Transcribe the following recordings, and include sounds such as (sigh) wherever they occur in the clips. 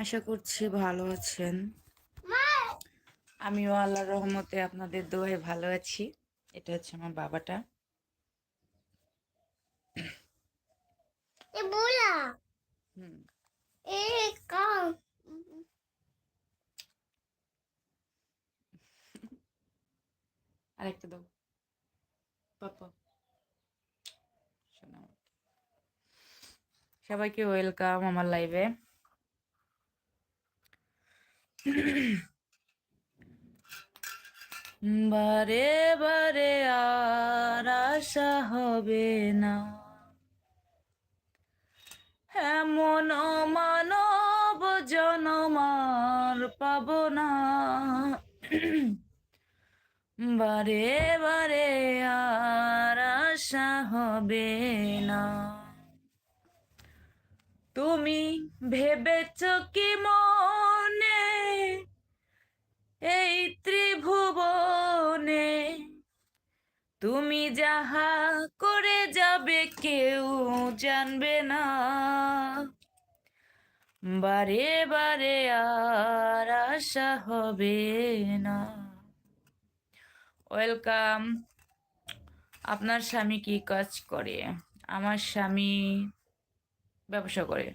আশা করছি ভালো আছেন। আমিও আল্লাহ রহমতে আপনাদের দোয়ায় ভালো আছি। এটা হচ্ছে আমার বাবাটা। সবাইকে ওয়েলকাম আমার লাইভে। বারে বারে আর আশা হবে না। এমন মানব জনমার পাব না। বারে বারে আর আশা হবে না। তুমি ভেবেছ কি মনে এই ত্রিভুবনে তুমি যাহা করে যাবে কেউ জানবে না। বারে বারে আর আশা হবে না। ওয়েলকাম। আপনার স্বামী কি কাজ করে? আমার স্বামী ব্যবসা করে।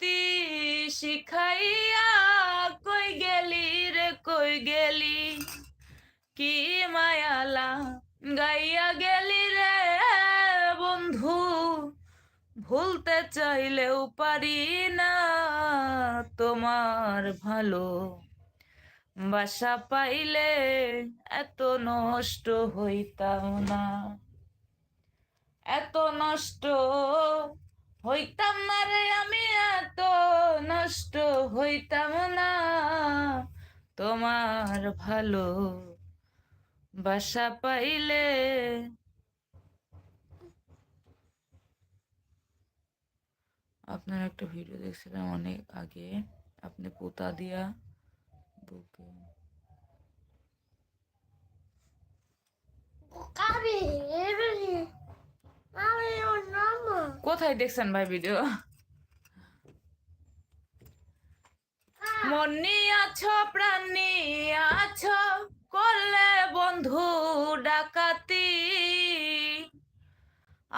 শিখাইয়া কই গেলি রে, কই গেলি? কি মায়ালা গাইয়া গেলি রে বন্ধু? ভুলতে চাইলেও পারি না তোমার ভালো। বাসা পাইলে এত নষ্ট হইতাম না। এত নষ্ট হইতাম না রে আমি এত নষ্ট হইতাম না। তোমার ভালো বাসা পাইলে আপনার একটা ভিডিও দেখছিলাম অনেক আগে, আপনি পোতা দিয়া বুকে কোথায় দেখছেন ভাই ভিডিও মনি আছো প্রাণী আছো করলে বন্ধু ডাকাতি।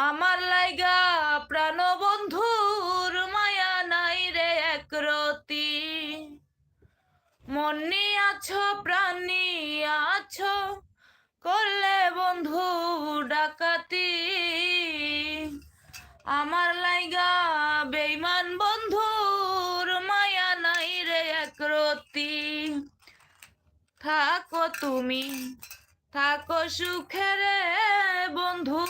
আমার লাইগা প্রাণ বন্ধুর মায়া নাই রে একরতি মনি আছো প্রাণী আছো করলে বন্ধু ডাকাতি। আমার লাইগা বেইমান বন্ধুর মায়া নাই রে একরতি থাকো তুমি, থাকো সুখে রে বন্ধু।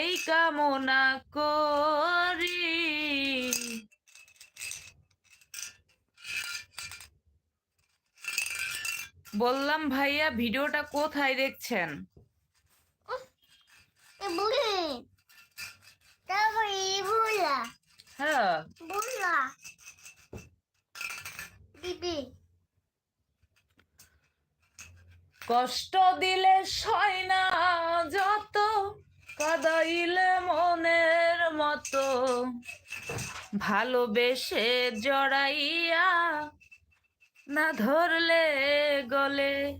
এই কামনা করি। বললাম ভাইয়া ভিডিওটা কোথায় দেখছেন? হ্যাঁ। কষ্ট দিলে সয় না যত কাদাইলে মনের মতো। ভালোবেসে জড়াইয়া না ধরলে গলে।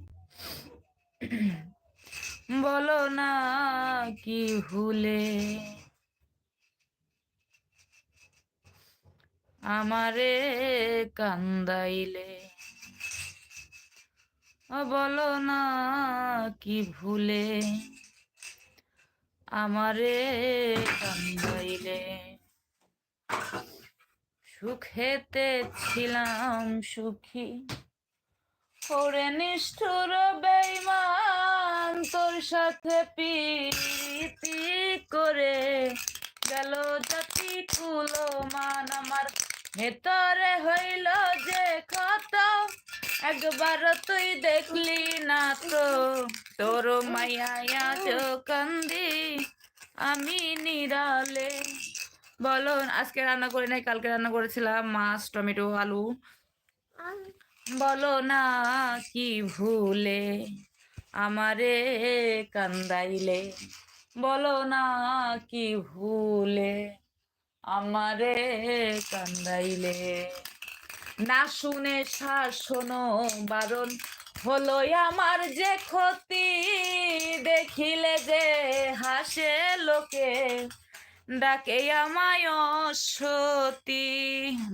বলো না কি ভুলে। আমারে কান্দাইলে। বলো না কি ভুলে। আমারে কান্দাইলে। সুখেতে ছিলাম সুখী। ওরে নিষ্ঠুর বেইমান তোর সাথে পিতি করে গেল জাতি কুলো মান আমার। ভেতরে হইল যে কত একবার তুই দেখলি না তো। তোর মায়া কান্দি, আমি নিরালে বলো, আজকে রান্না করে নাই, কালকে রান্না করেছিলাম মাছ, টমেটো, আলু। বলো না কি ভুলে আমারে কান্দাইলে। বলো না কি ভুলে আমারে কান্দাইলে। না শুনে শাসনো বারণ হলো আমার যে ক্ষতি, দেখিলে যে হাসে লোকে। ডাকে আমায় সতী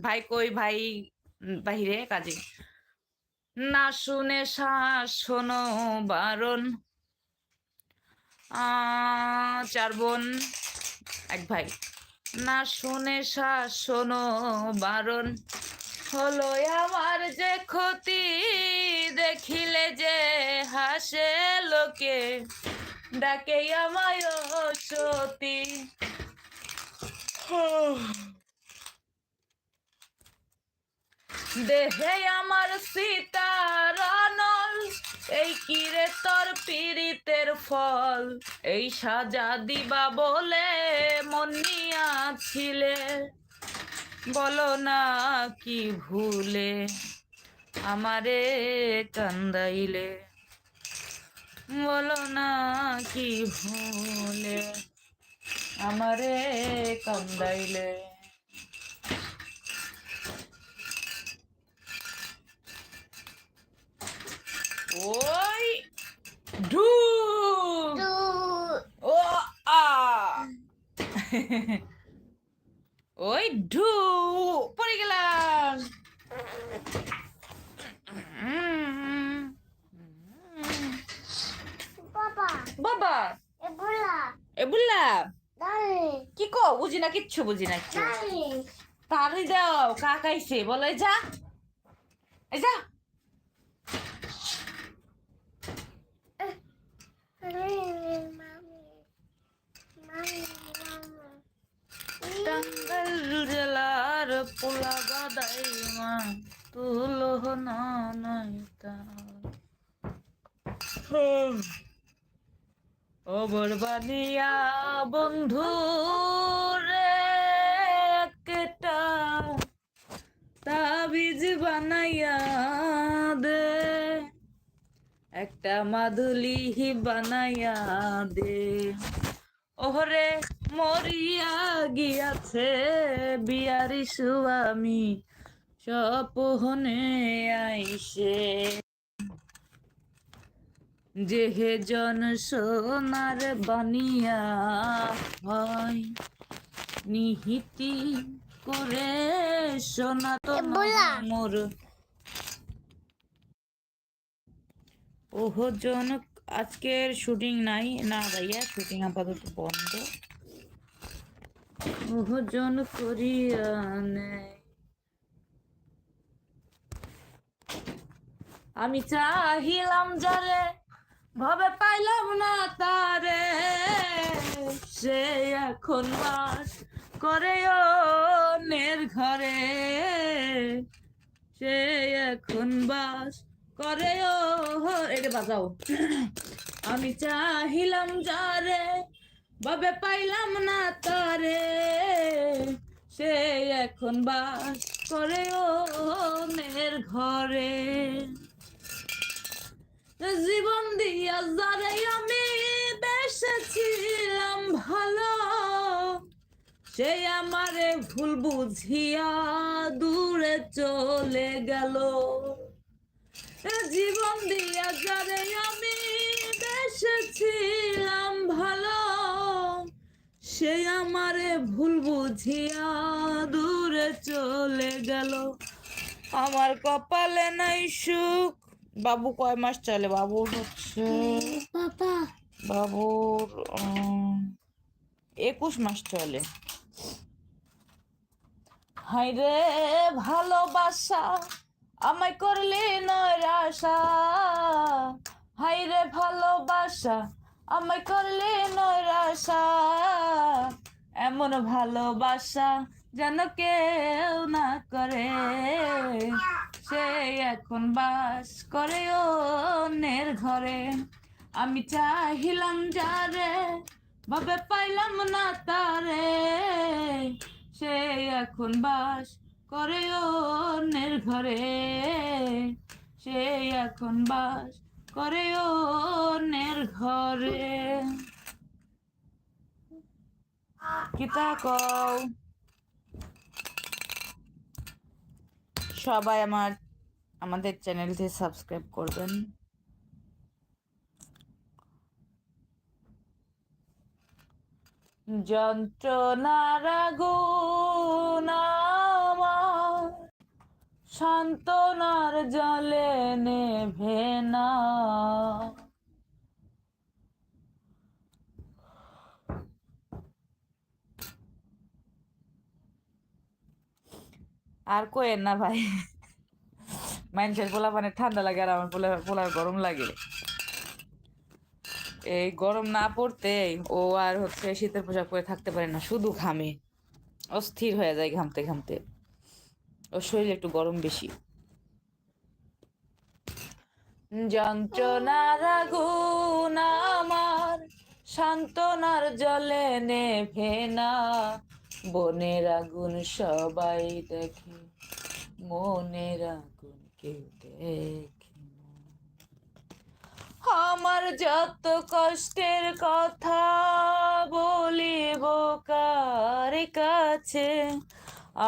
ভাই কই ভাই? বাহিরে কাজে। না শুনে শাসনো বারণ। চার বোন, এক ভাই। না শুনে শাসনো বারণ। হলো আমার যে ক্ষতি, দেখিলে যে হাসে লোকে। ডাকে আমায় সতী (sighs) দেহে আমার সীতারনল এই কিরে তোর পীড়িতের ফল? এই সাজা দিবা বলে মনিয়াছিলে বলো না কি ভুলে আমারে কান্দাইলে। বলো না কি ভুলে আমারে কান্দাইলে। ওই ডু। ও আ। ওই ঢু পড়ে গেলাম। বাবা। বাবা। এবুলা এ বুল্লা ডার্লিং কি কো বুঝি না কিচ্ছু বুঝি না কিচ্ছু। তাড়ি দাও কাকাইছে বলে যা। এই যা। মামি মামি মামি টাঙ্গাইল জেলার পোলা গাদাই মা তুলো না নাইতা ওবর বানিয়া বন্ধু রে একটা তাবিজ বানাইয়া দে। একটা মাদুলি বানাইয়া দে। ওহরে মরিয়া গিয়াছে বিয়ারি সুয়ামি সপহনে আইসে। যেহে জন সোনার বানিয়া হয় নিহিতি করে সোনা তো মোর ওহো জন আজকের শুটিং নাই। না ভাইয়া শুটিং আপাতত বন্ধ। ওহো জন করিয়া নেয়। আমি চাহিলাম যারে ভাবে পাইলাম না তারে, সে এখন বাস করে নের ঘরে। সে এখন বাস করে ও এটা বাজাও। আমি চাহিলাম যারে, ভাবে পাইলাম না তারে, সে এখন বাস করে ও নের ঘরে। জীবন দিয়া যারে আমি বেসেছিলাম ভালো, সে আমারে ভুল বুঝিয়া দূরে চলে গেল। জীবন দিয়া যারে আমি বেসেছিলাম ভালো, সে আমারে ভুল বুঝিয়া দূরে চলে গেল। আমার কপালে নাই সুখ বাবু কয় মাস চলে? বাবুর হচ্ছে বাবুর একুশ মাস চলে। হাই রে ভালোবাসা আমায় করলে নয়রাশা হাই রে ভালোবাসা আমায় করলে নয়রাশা এমন ভালোবাসা যেন কেউ না করে। সে এখন বাস করে অন্যের ঘরে। আমি চাহিলাম যারে ভাবে পাইলাম না তারে। সে এখন বাস করে অন্যের ঘরে। সে এখন বাস করে অন্যের ঘরে। কিতা কও? সবাই আমার আমাদের চ্যানেলটি সাবস্ক্রাইব করবেন। যন্ত্রণার আমার সান্ত্বনার জলে নেভে না। আর কোয়েন না ভাই। মানুষের পোলা মানে ঠান্ডা লাগে আর আমার পোলা পোলার গরম লাগে। এই গরম না পড়তে ও আর হচ্ছে শীতের পোশাক পরে থাকতে পারে না, শুধু ঘামে। অস্থির হয়ে যায় ঘামতে ঘামতে। ওর শরীরে একটু গরম বেশি। যন্ত্রণার আগুন আমার, সান্ত্বনার জলে নেভে না। বনের আগুন সবাই দেখে, মনের আগুন কেউ আমার যত কষ্টের কথা বলিব কার কাছে,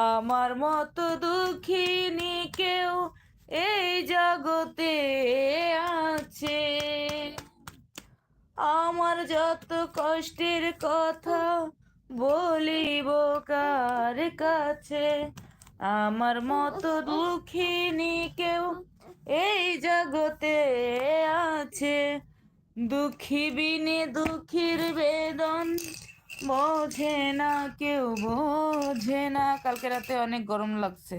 আমার মতো দুঃখিনী কেউ এই জগতে আছে। আমার যত কষ্টের কথা বলিব কার কাছে আমার মতো দুঃখিনী কেউ এই জগতে আছে। দুঃখী বিনে দুঃখীর বেদন বোঝে না, কেউ বোঝে না। কালকে রাতে অনেক গরম লাগছে।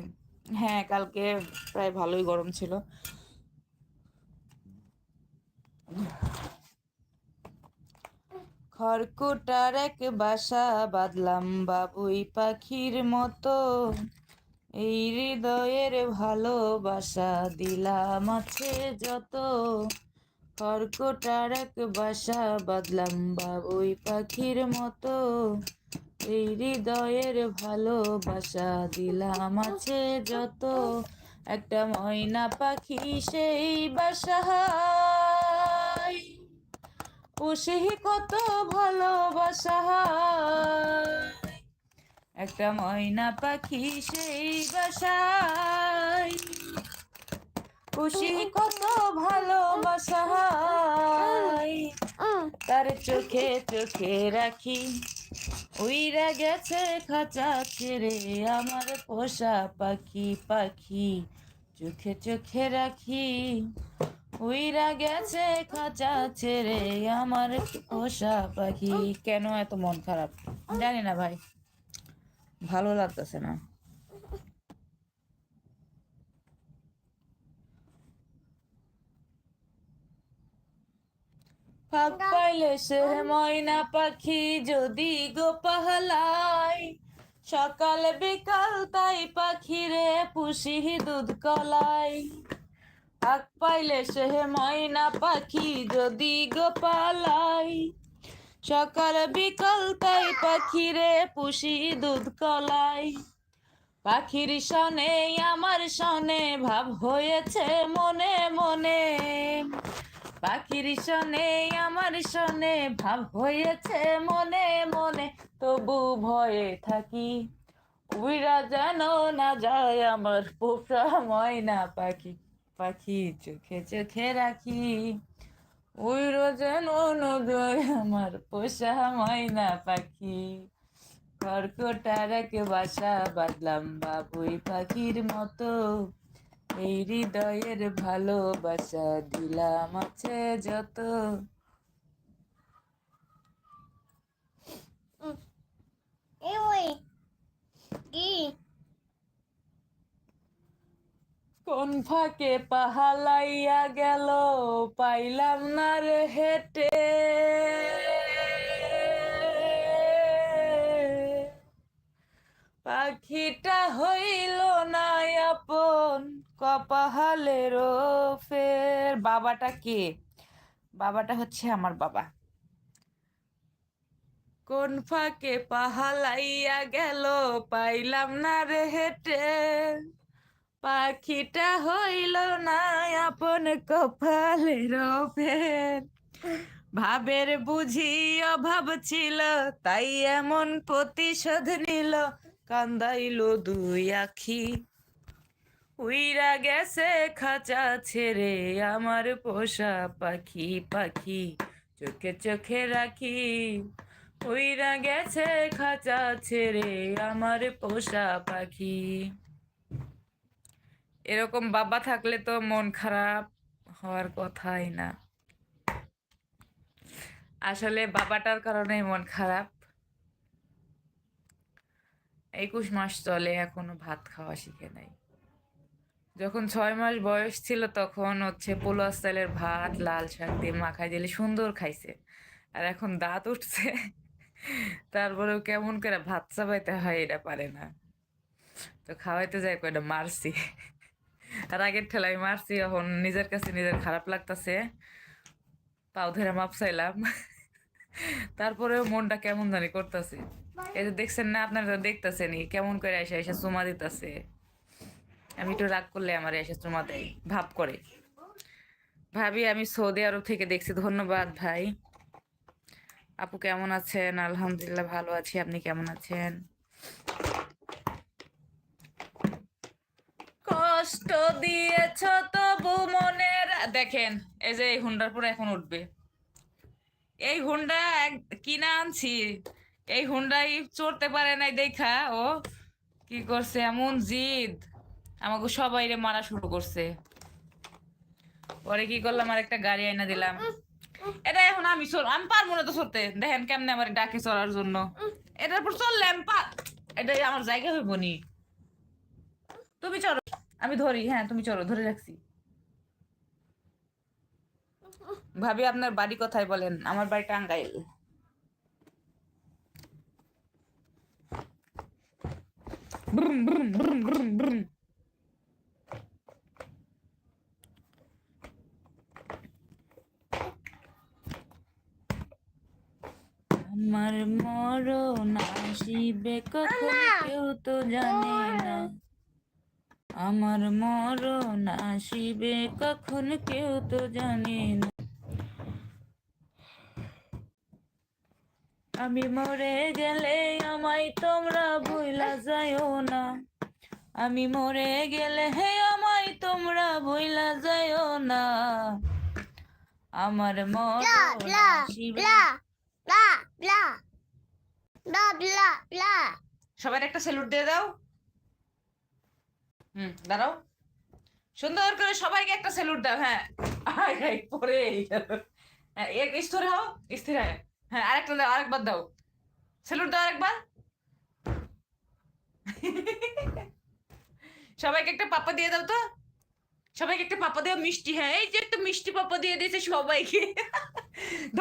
হ্যাঁ কালকে প্রায় ভালোই গরম ছিল। খড়কুটার এক বাসা বাঁধলাম বাবুই পাখির মতো। এই হৃদয়ের ভালোবাসা দিলাম আছে যত। খড়কুটার এক বাসা বাঁধলাম বাবুই পাখির মতো। এই হৃদয়ের ভালোবাসা দিলাম আছে যত। একটা ময়না পাখি সেই বাসায়। পুষি কত ভালোবাসা। একটা ময়না পাখি সেই বাসায়। খুশি কত ভালোবাসা তার চোখে চোখে রাখি। উইরা গেছে খাঁচা ছেড়ে আমার পোষা পাখি পাখি। চোখে চোখে রাখি। উইরা গেছে খাঁচা ছেড়ে আমার পোষা পাখি। কেন এত মন খারাপ? জানি না ভাই। ভালো লাগতেছে না। ফাঁক পাইলে সে ময়না পাখি যদি গো পাহলাই সকাল বিকাল তাই পাখিরে পুষি দুধ কলাই। ফাঁক পাইলে সে ময়না পাখি যদি গো পালাই সকাল বিকাল তাই পাখিরে পুষি দুধ কলাই। পাখির সনে আমার সনে ভাব হয়েছে মনে মনে। পাখির সনে আমার সনে ভাব হয়েছে মনে মনে। তবু ভয়ে থাকি, উইরা যেন না যায় আমার পোষা ময়না পাখি। পাখি চোখে চোখে রাখি। উইরো যেন না আমার পোষা ময়না পাখি। খড়কোটার এক বাসা বাঁধলাম বাবুই পাখির মতো। এই হৃদয়ের ভালোবাসা দিলাম আছে যত। এই ওই কি কোন ফাঁকে পাহালাইয়া গেল, পাইলাম না রে হেটে। পাখিটা হইল না আপন, কপাহালের ফের বাবাটা কে? বাবাটা হচ্ছে আমার বাবা। কোন ফাঁকে পাহালাইয়া গেল, পাইলাম না রে হেঁটে। পাখিটা হইল না আপন কপালের ফের ভাবের বুঝি অভাব ছিল, তাই এমন প্রতিশোধ নিল, কান্দাইল দুই আখি। উইরা গেছে খাঁচা ছেড়ে, আমার পোষা পাখি পাখি চোখে চোখে রাখি। উইরা গেছে খাঁচা ছেড়ে, আমার পোষা পাখি। এরকম বাবা থাকলে তো মন খারাপ হওয়ার কথাই না। আসলে বাবাটার কারণেই মন খারাপ। একুশ মাস চলে, এখনও ভাত খাওয়া শিখে নাই। যখন ছয় মাস বয়স ছিল, তখন হচ্ছে পোলো স্টাইলের ভাত, লাল শাক দিয়ে মাখাই দিলে সুন্দর খাইছে। আর এখন দাঁত উঠছে। তারপরেও কেমন করে ভাত চাবাইতে হয়, এটা পারে না। তো খাওয়াইতে যাই, কয়টা মারছি। আর আগের ঠেলাই মারছি, এখন নিজের কাছে নিজের খারাপ লাগতাছে। পাও ধরে মাপ চাইলাম। তারপরেও মনটা কেমন জানি করতেছে। এই যে দেখছেন না, আপনারা তো দেখতেছেনই, কেমন করে এসে এসে চুমা দিতেছে। আমি একটু রাগ করলে আমার এসে চুমা দেয়, ভাব করে। ভাবি, আমি সৌদি আরব থেকে দেখছি, ধন্যবাদ ভাই। আপু কেমন আছেন? আলহামদুলিল্লাহ ভালো আছি, আপনি কেমন আছেন? কষ্ট দিয়েছ তবু মনের, দেখেন, এই যে এই হুন্ডার পরে এখন উঠবে। এই হুন্ডা কিনা আনছি? এই হুন্ডাই চড়তে পারে নাই দেখা, ও কি করছে? এমন জিদ। আমাকে সবাই রে মারা শুরু করছে। পরে কি করলাম? আর একটা গাড়ি আইনা দিলাম। এটা এখন আমি চল, আমি পারব না তো চড়তে। দেখেন কেমনে আমার ডাকে চড়ার জন্য। এটার পর চললাম পা এটা আমার জায়গা হইব নি তুমি চড়ো। আমি ধরি হ্যাঁ তুমি চলো ধরে রাখছি। ভাবি আপনার বাড়ি কোথায় বলেন? আমার বাড়ি টাঙ্গাইল ব্রুম, ব্রুম, ব্রুম, ব্রুম, ব্রুম। আমার মরণ আসিবে কখন কেউ তো জানে না। আমার মরণ আসিবে কখন কেউ তো জানে না। আমি মরে গেলে আমায় তোমরা ভুলা যাইও না। আমি মরে গেলে হে আমায় তোমরা ভুলা যাইও না। আমার মরণ আসিবে. সবার একটা স্যালুট দিয়ে দাও। হুম, দাঁড়াও। সুন্দর করে সবাইকে একটা স্যালুট দাও হ্যাঁ। পরে হ্যাঁ স্থির হও, স্থির হ্যাঁ। আরেকটা দাও, আরেকবার দাও। স্যালুট দাও আরেকবার। সবাইকে একটা পাপা দিয়ে দাও তো। সবাইকে একটা পাপা দেওয়া মিষ্টি। হ্যাঁ এই যে একটা মিষ্টি পাপা দিয়ে দিয়েছে সবাইকে।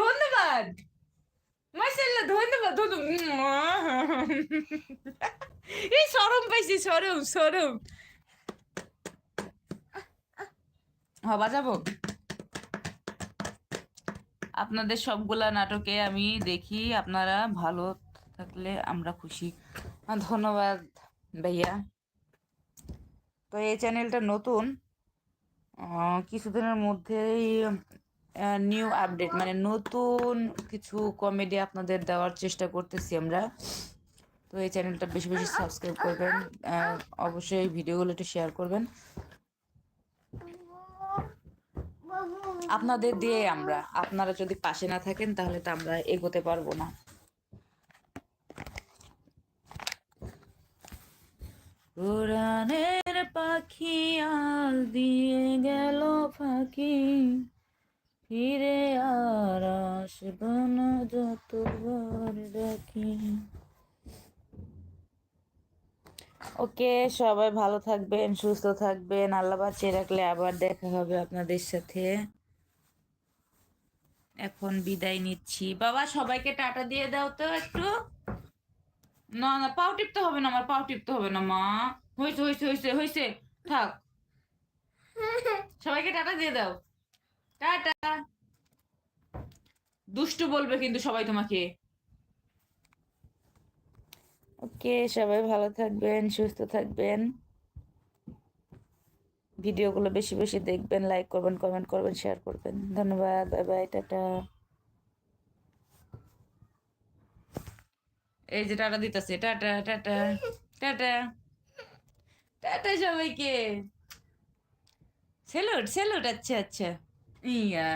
ধন্যবাদ। মাসাল্লাহ ধন্যবাদ ধন্যবাদ। এই সরম পাইছি, সরম সরম। হ বাজাবো আপনাদের সবগুলা নাটকে আমি দেখি, আপনারা ভালো থাকলে আমরা খুশি। ধন্যবাদ ভাইয়া। তো এই চ্যানেলটা নতুন কিছুদিনের মধ্যেই নিউ আপডেট মানে নতুন কিছু কমেডি আপনাদের দেওয়ার চেষ্টা করতেছি আমরা। তো এই চ্যানেলটা বেশি বেশি সাবস্ক্রাইব করবেন অবশ্যই ভিডিওগুলো একটু শেয়ার করবেন। আপনাদের দিয়ে আমরা। আপনারা যদি পাশে না থাকেন তাহলে তো আমরা এগোতে পারব না। কোরআনের পাখি আল দিয়ে গেল ফাঁকি। ফিরে আর আসব না যতবার ডাকি ওকে সবাই ভালো থাকবেন সুস্থ থাকবেন। আল্লাহ বাঁচিয়ে রাখলে আবার দেখা হবে আপনাদের সাথে। এখন বিদায় নিচ্ছি। বাবা, সবাইকে টাটা দিয়ে দাও তো একটু। না না, পাও টিপতে হবে না আমার, পাও টিপতে হবে না, মা। হয়েছে হয়েছে হয়েছে হয়েছে থাক। সবাইকে টাটা দিয়ে দাও। টাটা। দুষ্টু বলবে কিন্তু সবাই তোমাকে। ওকে, সবাই ভালো থাকবেন, সুস্থ থাকবেন। ভিডিওগুলো বেশি বেশি দেখবেন লাইক করবেন কমেন্ট করবেন শেয়ার করবেন। ধন্যবাদ বাই বাই টাটা। এই যে টাটা দিতেছে, টাটা টাটা টাটা। টাটা সবাইকে। স্যালুট স্যালুট আচ্ছা আচ্ছা। ইয়া।